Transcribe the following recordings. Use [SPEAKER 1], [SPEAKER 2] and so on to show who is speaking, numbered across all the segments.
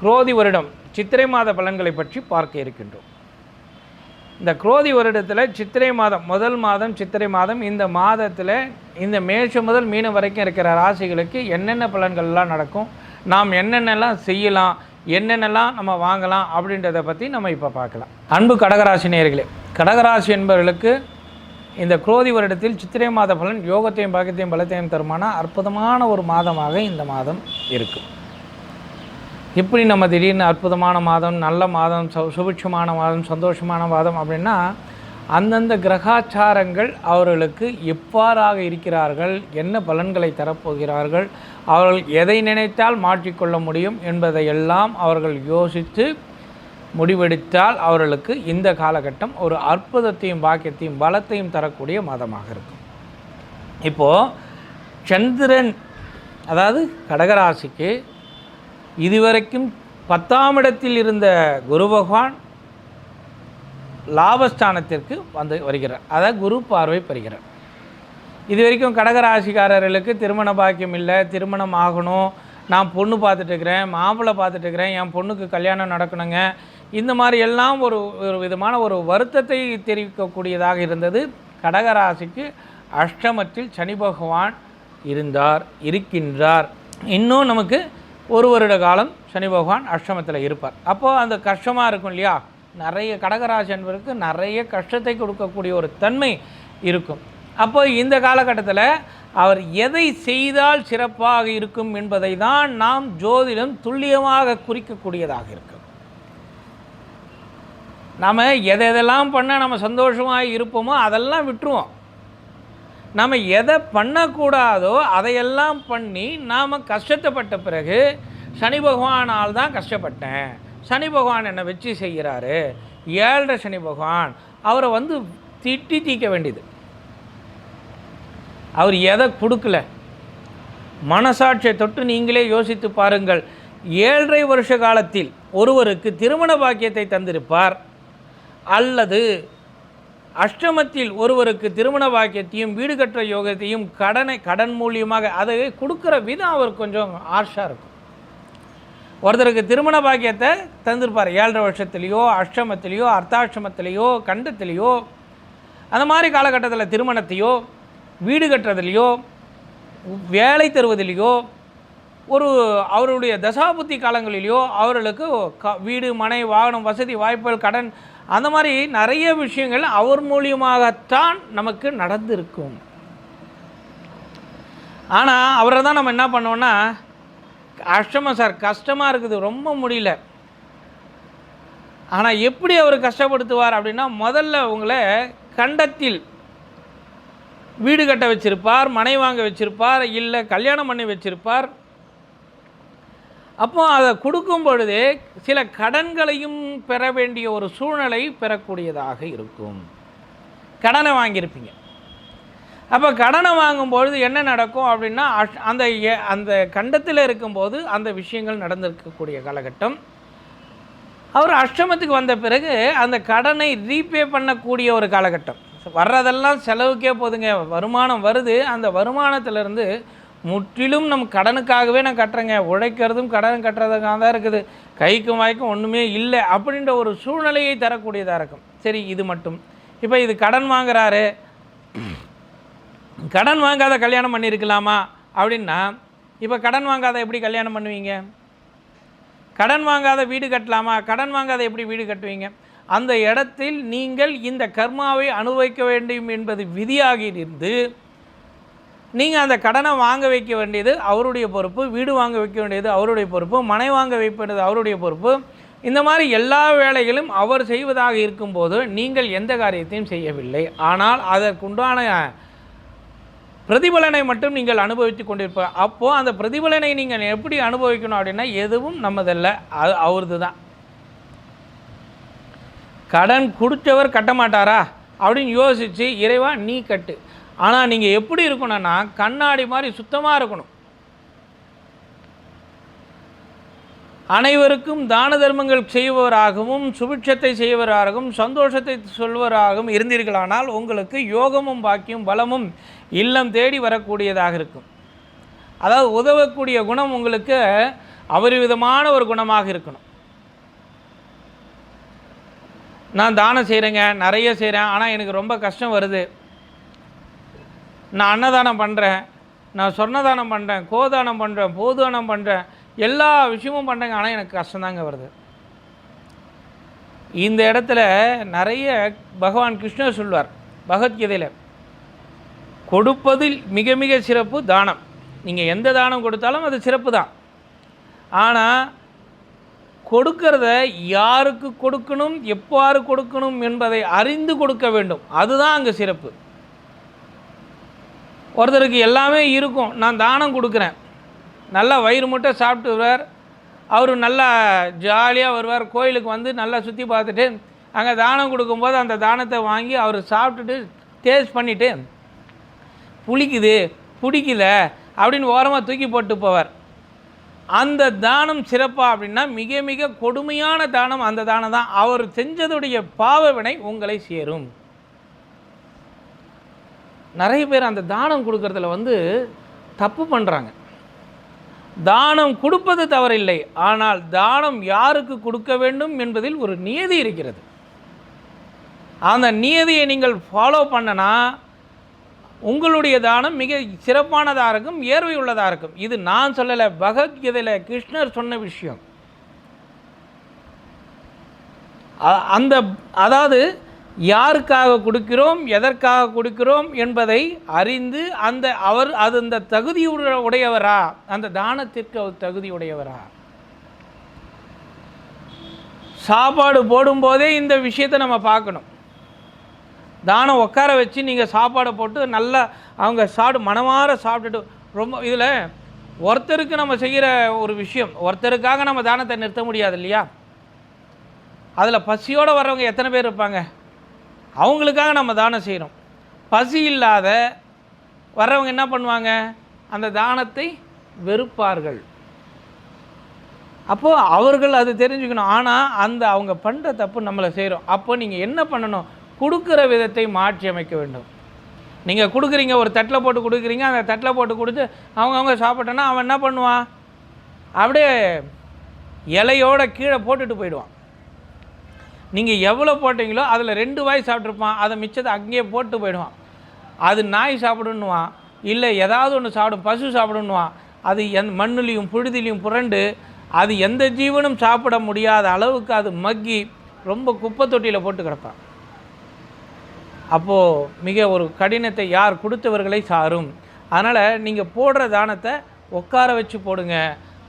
[SPEAKER 1] குரோதி வருடம் சித்திரை மாத பலன்களை பற்றி பார்க்க இருக்கின்றோம். இந்த குரோதி வருடத்தில் சித்திரை மாதம் முதல் மாதம் சித்திரை மாதம் இந்த மாதத்தில் இந்த மேஷம் முதல் மீனம் வரைக்கும் இருக்கிற ராசிகளுக்கு என்னென்ன பலன்கள்லாம் நடக்கும் நாம் என்னென்னலாம் செய்யலாம் என்னென்னலாம் நம்ம வாங்கலாம் அப்படின்றத பற்றி நம்ம இப்போ பார்க்கலாம். அன்பு கடகராசி நேர்களே கடகராசி என்பவர்களுக்கு இந்த குரோதி வருடத்தில் சித்திரை மாத பலன் யோகத்தையும் பாக்கியத்தையும் பலத்தையும் தருமான அற்புதமான ஒரு மாதமாக இந்த மாதம் இருக்கும் எப்படி நம்ம திடீர்னு அற்புதமான மாதம் நல்ல மாதம் சு சுபிட்சமான மாதம் சந்தோஷமான மாதம் அப்படின்னா அந்தந்த கிரகாச்சாரங்கள் அவர்களுக்கு எவ்வாறாக இருக்கிறார்கள் என்ன பலன்களை தரப்போகிறார்கள் அவர்கள் எதை நினைத்தால் மாற்றிக்கொள்ள முடியும் என்பதையெல்லாம் அவர்கள் யோசித்து முடிவெடுத்தால் அவர்களுக்கு இந்த காலகட்டம் ஒரு அற்புதத்தையும் பாக்கியத்தையும் பலத்தையும் தரக்கூடிய மாதமாக இருக்கும். இப்போது சந்திரன் அதாவது கடகராசிக்கு இதுவரைக்கும் பத்தாம் இடத்தில் இருந்த குரு பகவான் லாபஸ்தானத்திற்கு வந்து வருகிறார். அதாவது குரு பார்வை பெறுகிறார். இது வரைக்கும் கடகராசிக்காரர்களுக்கு திருமண பாக்கியம் இல்லை திருமணம் ஆகணும் நான் பொண்ணு பார்த்துட்டு இருக்கிறேன் மாப்பிள்ளை பார்த்துட்டு இருக்கிறேன் என் பொண்ணுக்கு கல்யாணம் நடக்கணுங்க. இந்த மாதிரி எல்லாம் ஒரு ஒரு விதமான ஒரு வருத்தத்தை தெரிவிக்கக்கூடியதாக இருந்தது. கடகராசிக்கு அஷ்டமத்தில் சனி பகவான் இருந்தார் இருக்கின்றார். இன்னும் நமக்கு ஒரு வருட காலம் சனி பகவான் அஷ்டமத்தில் இருப்பார். அப்போது அந்த கஷ்டமாக இருக்கும் இல்லையா? நிறைய கடகராசி என்பதற்கு நிறைய கஷ்டத்தை கொடுக்கக்கூடிய ஒரு தன்மை இருக்கும். அப்போது இந்த காலகட்டத்தில் அவர் எதை செய்தால் சிறப்பாக இருக்கும் என்பதை தான் நாம் ஜோதிடம் துல்லியமாக குறிக்கக்கூடியதாக இருக்கும். நாம் எதை எதெல்லாம் பண்ணால் நம்ம சந்தோஷமாக இருப்போமோ அதெல்லாம் விட்டுருவோம். நம்ம எதை பண்ணக்கூடாதோ அதையெல்லாம் பண்ணி நாம் கஷ்டத்தைப்பட்ட பிறகு சனி பகவானால் தான் கஷ்டப்பட்டேன். சனி பகவான் என்னை வச்சு செய்கிறாரு. ஏழரை சனி பகவான். அவரை வந்து திட்டி தீக்க வேண்டியது. அவர் எதை கொடுக்கல. மனசாட்சியை தொட்டு நீங்களே யோசித்து பாருங்கள். ஏழரை வருஷ காலத்தில் ஒருவருக்கு திருமண பாக்கியத்தை தந்திருப்பார். அல்லது அஷ்டமத்தில் ஒருவருக்கு திருமண பாக்கியத்தையும் வீடு கட்டுற யோகத்தையும் கடனை கடன் மூலியமாக அதை கொடுக்குற விதம் அவர் கொஞ்சம் ஆர்ஷாக இருக்கும். ஒருத்தருக்கு திருமண பாக்கியத்தை தந்திருப்பார். ஏழரை வருஷத்துலேயோ அஷ்டமத்திலேயோ அர்த்தாஷ்டமத்திலேயோ கண்டத்திலேயோ அந்த மாதிரி காலகட்டத்தில் திருமணத்தையோ வீடு கட்டுறதுலையோ வேலை தருவதிலேயோ ஒரு அவருடைய தசாபுத்தி காலங்களிலேயோ அவர்களுக்கு க வீடு மனை வாகனம் வசதி வாய்ப்புகள் கடன் அந்த மாதிரி நிறைய விஷயங்கள் அவர் மூலியமாகத்தான் நமக்கு நடந்திருக்கும். ஆனால் அவரை தான் நம்ம என்ன பண்ணோன்னா கஷ்டமாக சார் கஷ்டமாக இருக்குது ரொம்ப முடியல. ஆனால் எப்படி அவர் கஷ்டப்படுத்துவார் அப்படின்னா முதல்ல உங்களை கண்டத்தில் வீடு கட்ட வச்சிருப்பார் மனை வாங்க வச்சிருப்பார் இல்லை கல்யாணம் பண்ணி வச்சிருப்பார் அப்போ அதை கொடுக்கும் பொழுது சில கடன்களையும் பெற வேண்டிய ஒரு சூழ்நிலை பெறக்கூடியதாக இருக்கும். கடனை வாங்கியிருப்பீங்க. அப்போ கடனை வாங்கும்பொழுது என்ன நடக்கும் அப்படின்னா அஷ்- அந்த எ- அந்த கண்டத்தில் இருக்கும்போது அந்த விஷயங்கள் நடந்திருக்கக்கூடிய காலகட்டம். அவர் அஷ்டமத்துக்கு வந்த பிறகு அந்த கடனை ரீபே பண்ணக்கூடிய ஒரு காலகட்டம். வர்றதெல்லாம் செலவுக்கே போதுங்க. வருமானம் வருது. அந்த வருமானத்திலிருந்து முற்றிலும் நம் கடனுக்காகவே நான் கட்டுறேங்க. உழைக்கிறதும் கடன் கட்டுறதுக்காக தான் இருக்குது. கைக்கும் வாய்க்கும் ஒன்றுமே இல்லை அப்படின்ற ஒரு சூழ்நிலையை தரக்கூடியதாக இருக்கும். சரி இது மட்டும். இப்போ இது கடன் வாங்குறாரு. கடன் வாங்காத கல்யாணம் பண்ணியிருக்கலாமா? அப்படின்னா இப்போ கடன் வாங்காத எப்படி கல்யாணம் பண்ணுவீங்க? கடன் வாங்காத வீடு கட்டலாமா? கடன் வாங்காத எப்படி வீடு கட்டுவீங்க? அந்த இடத்தில் நீங்கள் இந்த கர்மாவை அனுபவிக்க வேண்டும் என்பது விதியாகியிருந்து இருந்து நீங்கள் அந்த கடனை வாங்க வைக்க வேண்டியது அவருடைய பொறுப்பு வீடு வாங்க வைக்க வேண்டியது அவருடைய பொறுப்பு மனை வாங்க வைப்பது அவருடைய பொறுப்பு. இந்த மாதிரி எல்லா வேலைகளும் அவர் செய்வதாக இருக்கும்போது நீங்கள் எந்த காரியத்தையும் செய்யவில்லை. ஆனால் அதற்குண்டான பிரதிபலனை மட்டும் நீங்கள் அனுபவித்து கொண்டிருப்ப அப்போது அந்த பிரதிபலனை நீங்கள் எப்படி அனுபவிக்கணும் அப்படின்னா எதுவும் நம்மதல்ல அது அவரது தான் கடன் கொடுத்தவர் கட்ட மாட்டாரா அப்படின்னு யோசித்து இறைவா நீ கட்டு. ஆனால் நீங்கள் எப்படி இருக்கணும்னா கண்ணாடி மாதிரி சுத்தமாக இருக்கணும். அனைவருக்கும் தான தர்மங்கள் செய்பவராகவும் சுபிட்சத்தை செய்வராகவும் சந்தோஷத்தை சொல்வராகவும் இருந்தீர்களானால் உங்களுக்கு யோகமும் பாக்கியும் பலமும் இல்லம் தேடி வரக்கூடியதாக இருக்கும். அதாவது உதவக்கூடிய குணம் உங்களுக்கு அபரிவிதமான ஒரு குணமாக இருக்கணும். நான் தானம் செய்கிறேங்க நிறைய செய்கிறேன் ஆனால் எனக்கு ரொம்ப கஷ்டம் வருது. நான் அன்னதானம் பண்ணுறேன் நான் சொன்னதானம் பண்ணுறேன் கோதானம் பண்ணுறேன் போதானம் பண்ணுறேன் எல்லா விஷயமும் பண்ணுறேங்க ஆனால் எனக்கு கஷ்டம்தாங்க வருது. இந்த இடத்துல நிறைய பகவான் கிருஷ்ணர் சொல்வார் பகவத்கீதையில் கொடுப்பதில் மிக மிக சிறப்பு தானம். நீங்கள் எந்த தானம் கொடுத்தாலும் அது சிறப்பு தான். ஆனால் கொடுக்கறத யாருக்கு கொடுக்கணும் எவ்வாறு கொடுக்கணும் என்பதை அறிந்து கொடுக்க வேண்டும். அதுதான் அங்கே சிறப்பு. ஒருத்தருக்கு எல்லாமே இருக்கும். நான் தானம் கொடுக்குறேன். நல்லா வயிறு முட்டை சாப்பிட்டுருவார் அவர் நல்லா ஜாலியாக வருவார். கோயிலுக்கு வந்து நல்லா சுற்றி பார்த்துட்டு அங்கே தானம் கொடுக்கும்போது அந்த தானத்தை வாங்கி அவர் சாப்பிட்டுட்டு டேஸ்ட் பண்ணிவிட்டு புளிக்குது பிடிக்கல அப்படின்னு ஓரமாக தூக்கி போட்டு போவார். அந்த தானம் சிறப்பாக அப்படின்னா மிக மிக கொடுமையான தானம் அந்த தானம் தான் அவர் செஞ்சதுடைய பாவவினை உங்களை சேரும். நிறைய பேர் அந்த தானம் கொடுக்கறதுல வந்து தப்பு பண்ணுறாங்க தானம் கொடுப்பது தவறில்லை. ஆனால் தானம் யாருக்கு கொடுக்க வேண்டும் என்பதில் ஒரு நியதி இருக்கிறது. அந்த நியதியை நீங்கள் ஃபாலோ பண்ணனா உங்களுடைய தானம் மிக சிறப்பானதாக இருக்கும் ஏர்வை உள்ளதாக இருக்கும். இது நான் சொல்லலை பகவத்கீதையில் கிருஷ்ணர் சொன்ன விஷயம். அந்த அதாவது யாருக்காக கொடுக்கிறோம் எதற்காக கொடுக்கிறோம் என்பதை அறிந்து அந்த அவர் அது அந்த தகுதி உடையவரா? அந்த தானத்திற்கு அவர் தகுதி உடையவரா? சாப்பாடு போடும்போதே இந்த விஷயத்தை நம்ம பார்க்கணும். தானம் உட்கார வச்சு நீங்கள் சாப்பாடை போட்டு நல்லா அவங்க சாப்பிடு மனமார சாப்பிட்டுட்டு ரொம்ப இதில் ஒருத்தருக்கு நம்ம செய்கிற ஒரு விஷயம் ஒருத்தருக்காக நம்ம தானத்தை நிறுத்த முடியாது இல்லையா? அதில் பசியோடு வர்றவங்க எத்தனை பேர் இருப்பாங்க? அவங்களுக்காக நம்ம தானம் செய்கிறோம் பசி இல்லாத வர்றவங்க என்ன பண்ணுவாங்க? அந்த தானத்தை வெறுப்பார்கள். அப்போது அவர்கள் அது தெரிஞ்சுக்கணும். ஆனால் அந்த அவங்க பண்ணுற தப்பு நம்மளை செய்கிறோம் அப்போ நீங்கள் என்ன பண்ணணும்? கொடுக்குற விதத்தை மாற்றி அமைக்க வேண்டும். நீங்கள் கொடுக்குறீங்க ஒரு தட்டில் போட்டு கொடுக்குறீங்க அந்த தட்டில் போட்டு கொடுத்து அவங்கவுங்க சாப்பிட்டோன்னா அவன் என்ன பண்ணுவான்? அப்படியே இலையோட கீழே போட்டுட்டு போயிடுவான். நீங்கள் எவ்வளோ போட்டீங்களோ அதில் ரெண்டு வாய் சாப்பிட்ருப்பான் அதை மிச்சத்தை அங்கேயே போட்டு போயிடுவான். அது நாய் சாப்பிடுன்னுவான். இல்லை ஏதாவது ஒன்று சாப்பிடும். பசு சாப்பிடுன்னுவான். அது எந் மண்ணுலேயும் புழுதிலையும் புரண்டு அது எந்த ஜீவனும் சாப்பிட முடியாத அளவுக்கு அது மக்கி ரொம்ப குப்பை தொட்டியில் போட்டு கிடப்பான். அப்போது மிக ஒரு கடினத்தை யார் கொடுத்தவர்களை சாரும். அதனால் நீங்கள் போடுற தானத்தை உட்கார வச்சு போடுங்க.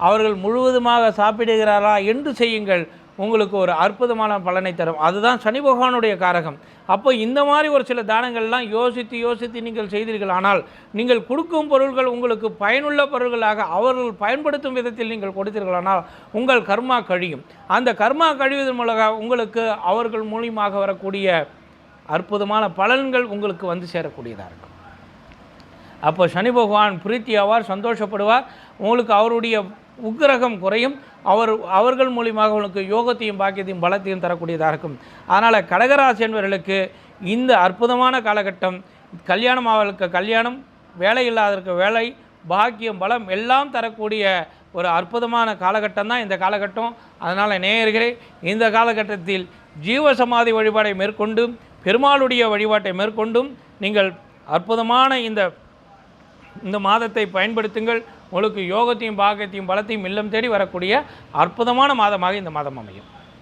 [SPEAKER 1] அவர்கள் முழுவதுமாக சாப்பிடுகிறாரா என்று செய்யுங்கள். உங்களுக்கு ஒரு அற்புதமான பலனை தரும். அதுதான் சனி பகவானுடைய காரகம். அப்போ இந்த மாதிரி ஒரு சில தானங்கள்லாம் யோசித்து யோசித்து நீங்கள் செய்தீர்கள். ஆனால் நீங்கள் கொடுக்கும் பொருள்கள் உங்களுக்கு பயனுள்ள பொருள்களாக அவர்கள் பயன்படுத்தும் விதத்தில் நீங்கள் கொடுத்தீர்களானால் உங்கள் கர்மா கழியும். அந்த கர்மா கழிவதன் மூலமாக உங்களுக்கு அவர்கள் மூலியமாக வரக்கூடிய அற்புதமான பலன்கள் உங்களுக்கு வந்து சேரக்கூடியதாக இருக்கும். அப்போ சனி பகவான் பிரீத்தி ஆவார் சந்தோஷப்படுவார். உங்களுக்கு அவருடைய உக்கிரகம் குறையும். அவர் அவர்கள் மூலியமாக உங்களுக்கு யோகத்தையும் பாக்கியத்தையும் பலத்தையும் தரக்கூடியதாக இருக்கும். அதனால் கடகராசி என்பவர்களுக்கு இந்த அற்புதமான காலகட்டம் கல்யாணம் அவர்களுக்கு கல்யாணம் வேலை இல்லாதவருக்கு வேலை பாக்கியம் பலம் எல்லாம் தரக்கூடிய ஒரு அற்புதமான காலகட்டம் தான் இந்த காலகட்டம். அதனால் நேயர்களே இந்த காலகட்டத்தில் ஜீவசமாதி வழிபாடை மேற்கொண்டும் பெருமாளுடைய வழிபாட்டை மேற்கொண்டும் நீங்கள் அற்புதமான இந்த இந்த மாதத்தை பயன்படுத்துங்கள். உங்களுக்கு யோகத்தையும் பாகத்தையும் பலத்தையும் இல்லம் தேடி வரக்கூடிய அற்புதமான மாதமாக இந்த மாதம் அமையும்.